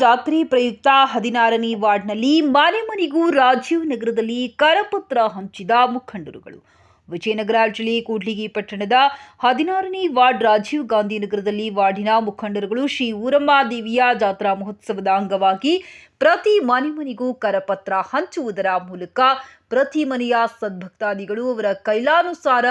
ಜಾತ್ರೆ ಪ್ರಯುಕ್ತ ಹದಿನಾರನೇ ವಾರ್ಡ್ನಲ್ಲಿ ಮನೆ ಮನೆಗೂ ರಾಜೀವ್ ನಗರದಲ್ಲಿ ಕರಪತ್ರ ಹಂಚಿದ ಮುಖಂಡರುಗಳು. ವಿಜಯನಗರ ಜಿಲ್ಲೆ ಕೂಡ್ಲಿಗಿ ಪಟ್ಟಣದ ಹದಿನಾರನೇ ವಾರ್ಡ್ ರಾಜೀವ್ ಗಾಂಧಿ ನಗರದಲ್ಲಿ ವಾರ್ಡಿನ ಮುಖಂಡರುಗಳು ಶ್ರೀ ಊರಮ್ಮ ದೇವಿಯ ಜಾತ್ರಾ ಮಹೋತ್ಸವದ ಅಂಗವಾಗಿ ಪ್ರತಿ ಮನೆ ಮನೆಗೂ ಕರಪತ್ರ ಹಂಚುವುದರ ಮೂಲಕ ಪ್ರತಿ ಮನೆಯ ಸದ್ಭಕ್ತಾದಿಗಳು ಅವರ ಕೈಲಾನುಸಾರ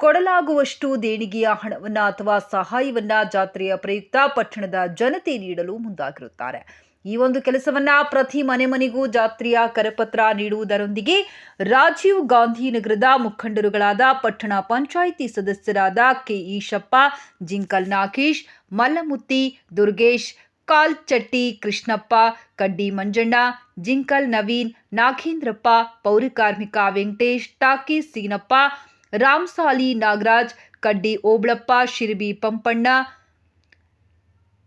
ಕೊಡಲಾಗುವಷ್ಟು ದೇಣಿಗೆಯ ಹಣವನ್ನ ಅಥವಾ ಸಹಾಯವನ್ನ ಜಾತ್ರೆಯ ಪ್ರಯುಕ್ತ ಪಟ್ಟಣದ ಜನತೆ ನೀಡಲು ಮುಂದಾಗಿರುತ್ತಾರೆ. ಈ ಒಂದು ಕೆಲಸವನ್ನ ಪ್ರತಿ ಮನೆ ಮನೆಗೂ ಜಾತ್ರೆಯ ಕರಪತ್ರ ನೀಡುವುದರೊಂದಿಗೆ ರಾಜೀವ್ ಗಾಂಧಿ ನಗರದ ಮುಖಂಡರುಗಳಾದ ಪಟ್ಟಣ ಪಂಚಾಯಿತಿ ಸದಸ್ಯರಾದ ಕೆ ಈಶಪ್ಪ, ಜಿಂಕಲ್ ನಾಗೇಶ್ ಮಲ್ಲಮುತ್ತಿ ದುರ್ಗೇಶ್, ಕಾಲ್ಚಟ್ಟಿ, ಕೃಷ್ಣಪ್ಪ, ಕಡ್ಡಿ ಮಂಜಣ್ಣ, ಜಿಂಕಲ್ ನವೀನ್, ನಾಗೇಂದ್ರಪ್ಪ ಪೌರಕಾರ್ಮಿಕ ವೆಂಕಟೇಶ್, ಟಾಕಿ ಸೀನಪ್ಪ ರಾಮ್ಸಾಲಿ ನಾಗರಾಜ್, ಕಡ್ಡಿ ಓಬಳಪ್ಪ, ಶಿರ್ಬಿ ಪಂಪಣ್ಣ,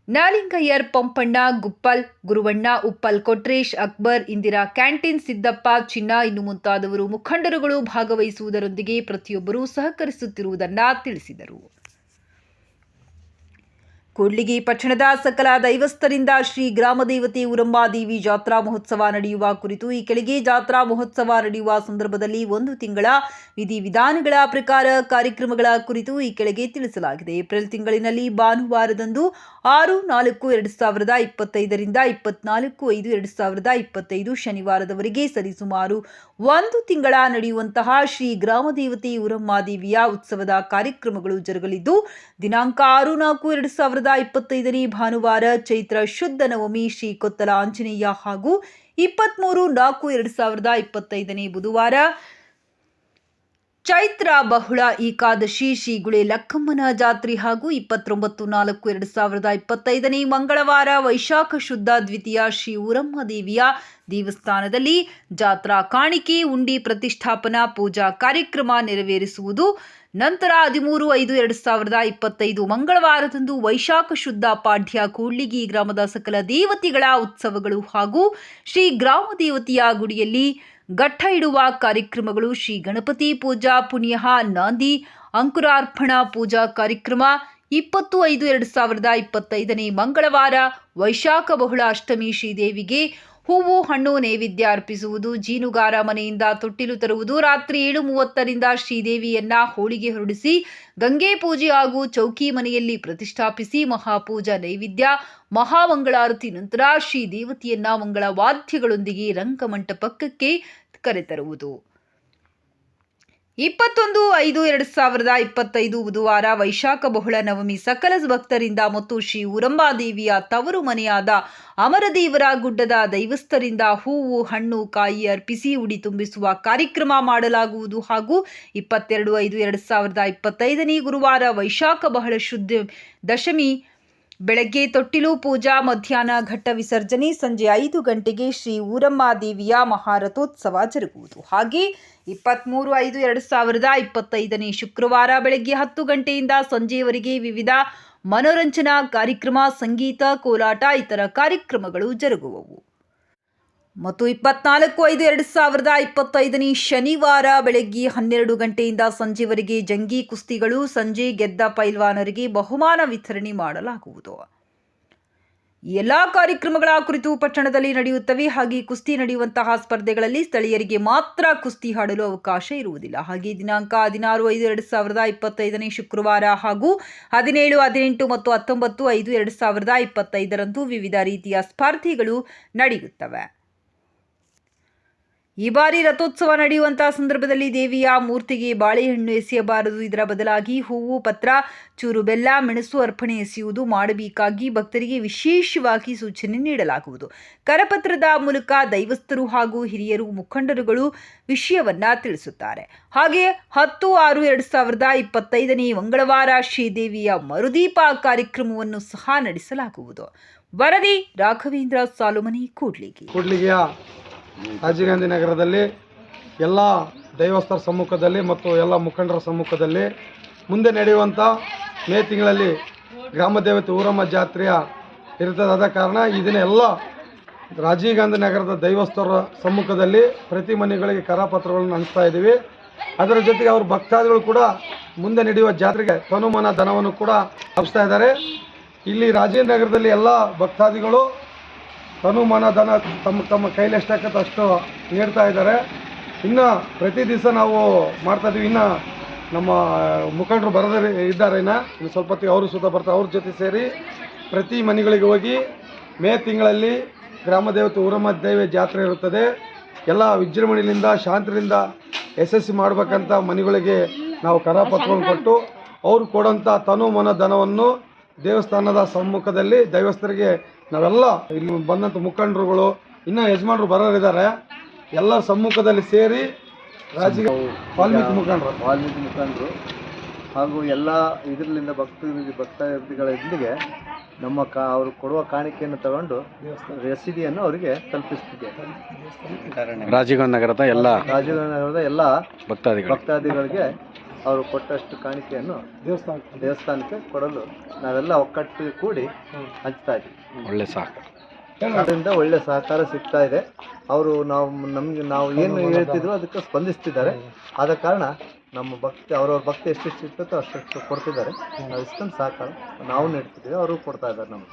ನಾಲಿಂಗಯ್ಯರ್ ಪಂಪಣ್ಣ, ಗುಪ್ಪಲ್, ಗುರುವಣ್ಣ, ಉಪ್ಪಲ್ ಕೊಟ್ರೇಶ್, ಅಕ್ಬರ್, ಇಂದಿರಾ ಕ್ಯಾಂಟೀನ್, ಸಿದ್ದಪ್ಪ, ಚಿನ್ನ ಇನ್ನು ಮುಂತಾದವರು ಮುಖಂಡರುಗಳು ಭಾಗವಹಿಸುವುದರೊಂದಿಗೆ ಪ್ರತಿಯೊಬ್ಬರೂ ಸಹಕರಿಸುತ್ತಿರುವುದನ್ನು ತಿಳಿಸಿದರು. ಕೂಡ್ಲಿಗಿ ಪಟ್ಟಣದ ಸಕಲ ದೈವಸ್ಥರಿಂದ ಶ್ರೀ ಗ್ರಾಮದೇವತೆ ಉರಂಬಾದೇವಿ ಜಾತ್ರಾ ಮಹೋತ್ಸವ ನಡೆಯುವ ಕುರಿತು ಈ ಕೆಳಗೆ ಜಾತ್ರಾ ಮಹೋತ್ಸವ ನಡೆಯುವ ಸಂದರ್ಭದಲ್ಲಿ ಒಂದು ತಿಂಗಳ ವಿಧಿವಿಧಾನಗಳ ಪ್ರಕಾರ ಕಾರ್ಯಕ್ರಮಗಳ ಕುರಿತು ಈ ಕೆಳಗೆ ತಿಳಿಸಲಾಗಿದೆ. ಏಪ್ರಿಲ್ ತಿಂಗಳಿನಲ್ಲಿ ಭಾನುವಾರದಂದು ಆರು, ನಾಲ್ಕು, ಎರಡು ಸಾವಿರದ ಇಪ್ಪತ್ತೈದರಿಂದ ಇಪ್ಪತ್ನಾಲ್ಕು, ಐದು, ಎರಡು ಸಾವಿರದ ಇಪ್ಪತ್ತೈದು ಶನಿವಾರದವರೆಗೆ ಸರಿಸುಮಾರು ಒಂದು ತಿಂಗಳ ನಡೆಯುವಂತಹ ಶ್ರೀ ಗ್ರಾಮದೇವತೆ ಉರಮ್ಮಾದೇವಿಯ ಉತ್ಸವದ ಕಾರ್ಯಕ್ರಮಗಳು ಜರುಗಲಿದ್ದು, ದಿನಾಂಕ ಆರು, ನಾಲ್ಕು, ಎರಡು ಸಾವಿರದ ಇಪ್ಪತ್ತೈದನೇ ಭಾನುವಾರ ಚೈತ್ರ ಶುದ್ಧ ನವಮಿ ಶ್ರೀ ಕೊತ್ತಲ ಆಂಜನೇಯ ಹಾಗೂ ಇಪ್ಪತ್ಮೂರು ನಾಲ್ಕು ಎರಡು ಸಾವಿರದ ಇಪ್ಪತ್ತೈದನೇ ಬುಧವಾರ ಚೈತ್ರ ಬಹುಳ ಏಕಾದಶಿ ಶ್ರೀ ಗುಳೆ ಲಕ್ಕಮ್ಮನ ಜಾತ್ರೆ ಹಾಗೂ ಇಪ್ಪತ್ತೊಂಬತ್ತು ನಾಲ್ಕು ಎರಡು ಸಾವಿರದ ಇಪ್ಪತ್ತೈದನೇ ಮಂಗಳವಾರ ವೈಶಾಖ ಶುದ್ಧ ದ್ವಿತೀಯ ಶ್ರೀ ಊರಮ್ಮ ದೇವಿಯ ದೇವಸ್ಥಾನದಲ್ಲಿ ಜಾತ್ರಾ ಕಾಣಿಕೆ, ಉಂಡಿ ಪ್ರತಿಷ್ಠಾಪನಾ, ಪೂಜಾ ಕಾರ್ಯಕ್ರಮ ನೆರವೇರಿಸುವುದು. ನಂತರ ಹದಿಮೂರು, ಐದು, ಎರಡು ಸಾವಿರದ ಇಪ್ಪತ್ತೈದು ಮಂಗಳವಾರದಂದು ವೈಶಾಖ ಶುದ್ಧ ಪಾಠ್ಯ ಕೂಡ್ಲಿಗಿ ಗ್ರಾಮದ ಸಕಲ ದೇವತೆಗಳ ಉತ್ಸವಗಳು ಹಾಗೂ ಶ್ರೀ ಗ್ರಾಮ ದೇವತೆಯ ಗುಡಿಯಲ್ಲಿ ಘಟ್ಟ ಇಡುವ ಕಾರ್ಯಕ್ರಮಗಳು ಶ್ರೀ ಗಣಪತಿ ಪೂಜಾ ಪುಣ್ಯ ನಾಂದಿ ಅಂಕುರಾರ್ಪಣಾ ಪೂಜಾ ಕಾರ್ಯಕ್ರಮ ಇಪ್ಪತ್ತು, ಐದು, ಎರಡು ಸಾವಿರದ ಇಪ್ಪತ್ತೈದನೇ ಮಂಗಳವಾರ ವೈಶಾಖ ಬಹುಳ ಅಷ್ಟಮಿ ಶ್ರೀದೇವಿಗೆ ಹೂವು, ಹಣ್ಣು ನೈವೇದ್ಯ ಅರ್ಪಿಸುವುದು, ಜೀನುಗಾರ ಮನೆಯಿಂದ ತೊಟ್ಟಿಲು ತರುವುದು, ರಾತ್ರಿ ಏಳು ಮೂವತ್ತರಿಂದ ಶ್ರೀದೇವಿಯನ್ನ ಹೋಳಿಗೆ ಹೊರಡಿಸಿ, ಗಂಗೆ ಪೂಜೆ ಹಾಗೂ ಚೌಕಿ ಮನೆಯಲ್ಲಿ ಪ್ರತಿಷ್ಠಾಪಿಸಿ ಮಹಾಪೂಜಾ ನೈವೇದ್ಯ, ಮಹಾಮಂಗಳಾರತಿ ನಂತರ ಶ್ರೀ ದೇವತೆಯನ್ನ ಮಂಗಳ ವಾದ್ಯಗಳೊಂದಿಗೆ ರಂಗಮಂಟಪಕ್ಕೆ ಕರೆತರುವುದು. ಇಪ್ಪತ್ತೊಂದು, ಐದು, ಎರಡು ಸಾವಿರದ ಇಪ್ಪತ್ತೈದು ಬುಧವಾರ ವೈಶಾಖ ಬಹುಳ ನವಮಿ ಸಕಲ ಭಕ್ತರಿಂದ ಮತ್ತು ಶ್ರೀ ಉರಂಬಾದೇವಿಯ ತವರು ಮನೆಯಾದ ಅಮರದೇವರ ಗುಡ್ಡದ ದೈವಸ್ಥರಿಂದ ಹೂವು, ಹಣ್ಣು, ಕಾಯಿ ಅರ್ಪಿಸಿ ಉಡಿ ತುಂಬಿಸುವ ಕಾರ್ಯಕ್ರಮ ಮಾಡಲಾಗುವುದು ಹಾಗೂ ಇಪ್ಪತ್ತೆರಡು, ಐದು, ಎರಡು ಸಾವಿರದ ಇಪ್ಪತ್ತೈದನೇ ಗುರುವಾರ ವೈಶಾಖ ಬಹಳ ಶುದ್ಧ ದಶಮಿ ಬೆಳಗ್ಗೆ ತೊಟ್ಟಿಲು ಪೂಜಾ ಮಧ್ಯಾಹ್ನ ಘಟ್ಟ ವಿಸರ್ಜನೆ, ಸಂಜೆ ಐದು ಗಂಟೆಗೆ ಶ್ರೀ ಊರಮ್ಮ ದೇವಿಯ ಮಹಾರಥೋತ್ಸವ ಜರುಗುವುದು. ಹಾಗೆ ಇಪ್ಪತ್ತ್ಮೂರು ಐದು ಎರಡು ಸಾವಿರದ ಇಪ್ಪತ್ತೈದನೇ ಶುಕ್ರವಾರ ಬೆಳಗ್ಗೆ ಹತ್ತು ಗಂಟೆಯಿಂದ ಸಂಜೆಯವರೆಗೆ ವಿವಿಧ ಮನೋರಂಜನಾ ಕಾರ್ಯಕ್ರಮ, ಸಂಗೀತ, ಕೋಲಾಟ, ಇತರ ಕಾರ್ಯಕ್ರಮಗಳು ಜರುಗುವವು. ಮತ್ತು ಇಪ್ಪತ್ನಾಲ್ಕು ಐದು ಎರಡು ಸಾವಿರದ ಇಪ್ಪತ್ತೈದನೇ ಶನಿವಾರ ಬೆಳಗ್ಗೆ ಹನ್ನೆರಡು ಗಂಟೆಯಿಂದ ಸಂಜೆವರೆಗೆ ಜಂಗಿ ಕುಸ್ತಿಗಳು ಸಂಜೆ ಗೆದ್ದ ಪೈಲ್ವಾನರಿಗೆ ಬಹುಮಾನ ವಿತರಣೆ ಮಾಡಲಾಗುವುದು. ಎಲ್ಲ ಕಾರ್ಯಕ್ರಮಗಳ ಕುರಿತು ಪಟ್ಟಣದಲ್ಲಿ ನಡೆಯುತ್ತವೆ. ಹಾಗೆ ಕುಸ್ತಿ ನಡೆಯುವಂತಹ ಸ್ಪರ್ಧೆಗಳಲ್ಲಿ ಸ್ಥಳೀಯರಿಗೆ ಮಾತ್ರ ಕುಸ್ತಿ ಹಾಡಲು ಅವಕಾಶ ಇರುವುದಿಲ್ಲ. ಹಾಗೆ ದಿನಾಂಕ ಹದಿನಾರು ಐದು ಎರಡು ಸಾವಿರದ ಇಪ್ಪತ್ತೈದನೇ ಶುಕ್ರವಾರ ಹಾಗೂ ಹದಿನೇಳು, ಹದಿನೆಂಟು ಮತ್ತು ಹತ್ತೊಂಬತ್ತು ಐದು ಎರಡು ಸಾವಿರದ ಇಪ್ಪತ್ತೈದರಂದು ವಿವಿಧ ರೀತಿಯ ಸ್ಪರ್ಧೆಗಳು ನಡೆಯುತ್ತವೆ. ಈ ಬಾರಿ ರಥೋತ್ಸವ ನಡೆಯುವಂತಹ ಸಂದರ್ಭದಲ್ಲಿ ದೇವಿಯ ಮೂರ್ತಿಗೆ ಬಾಳೆಹಣ್ಣು ಎಸೆಯಬಾರದು. ಇದರ ಬದಲಾಗಿ ಹೂವು, ಪತ್ರ, ಚೂರು ಬೆಲ್ಲ, ಮೆಣಸು ಅರ್ಪಣೆ ಎಸೆಯುವುದು ಮಾಡಬೇಕಾಗಿ ಭಕ್ತರಿಗೆ ವಿಶೇಷವಾಗಿ ಸೂಚನೆ ನೀಡಲಾಗುವುದು. ಕರಪತ್ರದ ಮೂಲಕ ದೈವಸ್ಥರು ಹಾಗೂ ಹಿರಿಯರು, ಮುಖಂಡರುಗಳು ವಿಷಯವನ್ನ ತಿಳಿಸುತ್ತಾರೆ. ಹಾಗೆ ಹತ್ತು ಆರು ಎರಡು ಸಾವಿರದ ಇಪ್ಪತ್ತೈದನೇ ಮಂಗಳವಾರ ಶ್ರೀದೇವಿಯ ಮರುದೀಪ ಕಾರ್ಯಕ್ರಮವನ್ನು ಸಹ ನಡೆಸಲಾಗುವುದು. ವರದಿ ರಾಘವೇಂದ್ರ ಸಾಲುಮನಿ ಕೂಡ್ಲಿಗೆ. ರಾಜೀವ್ ಗಾಂಧಿ ನಗರದಲ್ಲಿ ಎಲ್ಲ ದೈವಸ್ಥರ ಸಮ್ಮುಖದಲ್ಲಿ ಮತ್ತು ಎಲ್ಲ ಮುಖಂಡರ ಸಮ್ಮುಖದಲ್ಲಿ ಮುಂದೆ ನಡೆಯುವಂಥ ಮೇ ತಿಂಗಳಲ್ಲಿ ಗ್ರಾಮ ದೇವತೆ ಊರಮ್ಮ ಜಾತ್ರೆಯ ಇರ್ತದಾದ ಕಾರಣ ಇದನ್ನ ಎಲ್ಲ ರಾಜೀವ್ ಗಾಂಧಿ ನಗರದ ದೈವಸ್ಥರ ಸಮ್ಮುಖದಲ್ಲಿ ಪ್ರತಿ ಮನೆಗಳಿಗೆ ಕರಪತ್ರಗಳನ್ನು ಹಂಚ್ತಾ ಇದ್ದೀವಿ. ಅದರ ಜೊತೆಗೆ ಅವ್ರ ಭಕ್ತಾದಿಗಳು ಕೂಡ ಮುಂದೆ ನಡೆಯುವ ಜಾತ್ರೆಗೆ ತನುಮನ ಧನವನ್ನು ಕೂಡ ಹಬ್ಸ್ತಾ ಇದ್ದಾರೆ. ಇಲ್ಲಿ ರಾಜೀವ್ ನಗರದಲ್ಲಿ ಎಲ್ಲ ಭಕ್ತಾದಿಗಳು ತನು ಮನ ಧನ ತಮ್ಮ ತಮ್ಮ ಕೈಲಿ ಎಷ್ಟಾಗತ್ತೆ ಅಷ್ಟು ನೀಡ್ತಾ ಇದ್ದಾರೆ. ಇನ್ನು ಪ್ರತಿ ದಿವಸ ನಾವು ಮಾಡ್ತಾ ಇದೀವಿ ಇನ್ನು ನಮ್ಮ ಮುಖಂಡರು ಬರದೇ ಇದ್ದಾರೆ ಇನ್ನು. ಇನ್ನು ಸ್ವಲ್ಪ ಹೊತ್ತಿಗೆ ಅವರು ಸುತ್ತ ಬರ್ತಾರೆ. ಅವ್ರ ಜೊತೆ ಸೇರಿ ಪ್ರತಿ ಮನೆಗಳಿಗೆ ಹೋಗಿ ಮೇ ತಿಂಗಳಲ್ಲಿ ಗ್ರಾಮ ದೇವತೆ ಊರಮ್ಮ ದೇವಿ ಜಾತ್ರೆ ಇರುತ್ತದೆ. ಎಲ್ಲ ವಿಜೃಂಭಣೆಯಿಂದ, ಶಾಂತಿಯಿಂದ ಯಶಸ್ವಿ ಮಾಡಬೇಕಂತ ಮನೆಗಳಿಗೆ ನಾವು ಕರಪತ್ರವನ್ನು ಕೊಟ್ಟು ಅವರು ಕೊಡೋಂಥ ತನು ಮನ ಧನವನ್ನು ದೇವಸ್ಥಾನದ ಸಮ್ಮುಖದಲ್ಲಿ ದೈವಸ್ಥರಿಗೆ ನಾವೆಲ್ಲ ಇಲ್ಲಿ ಬಂದಂಥ ಮುಖಂಡರುಗಳು ಇನ್ನೂ ಯಜಮಾನರು ಬರೋರಿದ್ದಾರೆ. ಎಲ್ಲ ಸಮ್ಮುಖದಲ್ಲಿ ಸೇರಿ ರಾಜಕೀಯ ವಾಲ್ಮೀಕಿ ಮುಖಂಡರು. ವಾಲ್ಮೀಕಿ ಮುಖಂಡರು ಹಾಗೂ ಎಲ್ಲ ಇದರಿಂದ ಭಕ್ತ ಭಕ್ತಾದಿಗಳೊಂದಿಗೆ ನಮ್ಮ ಕಾ ಅವರು ಕೊಡುವ ಕಾಣಿಕೆಯನ್ನು ತಗೊಂಡು ರಸೀದಿಯನ್ನು ಅವರಿಗೆ ತಲುಪಿಸ್ತಿದೆ ರಾಜೀವ್ ನಗರದ ಎಲ್ಲ ರಾಜೀವನಗರದ ಎಲ್ಲ ಭಕ್ತಾದಿ ಭಕ್ತಾದಿಗಳಿಗೆ ಅವರು ಕೊಟ್ಟಷ್ಟು ಕಾಣಿಕೆಯನ್ನು ದೇವಸ್ಥಾನ ದೇವಸ್ಥಾನಕ್ಕೆ ಕೊಡಲು ನಾವೆಲ್ಲ ಒಕ್ಕಟ್ಟು ಕೂಡಿ ಹಂಚ್ತಾ ಇದ್ದೀವಿ. ಒಳ್ಳೆ ಸಹಕಾರ. ಅದರಿಂದ ಒಳ್ಳೆ ಸಹಕಾರ ಸಿಗ್ತಾ ಇದೆ. ಅವರು ನಾವು ನಮಗೆ ನಾವು ಏನು ಹೇಳ್ತಿದ್ರು ಅದಕ್ಕೆ ಸ್ಪಂದಿಸ್ತಿದ್ದಾರೆ. ಆದ ಕಾರಣ ನಮ್ಮ ಭಕ್ತಿ ಅವ್ರವ್ರ ಭಕ್ತಿ ಎಷ್ಟೆಷ್ಟು ಇರ್ತೈತೋ ಅಷ್ಟು ಕೊಡ್ತಿದ್ದಾರೆ. ನಾವು ಇಷ್ಟೊಂದು ಸಹಕಾರ ನಾವು ನೀಡ್ತಿದ್ದೀವಿ ಅವರು ಕೊಡ್ತಾ ಇದ್ದಾರೆ ನಮಗೆ.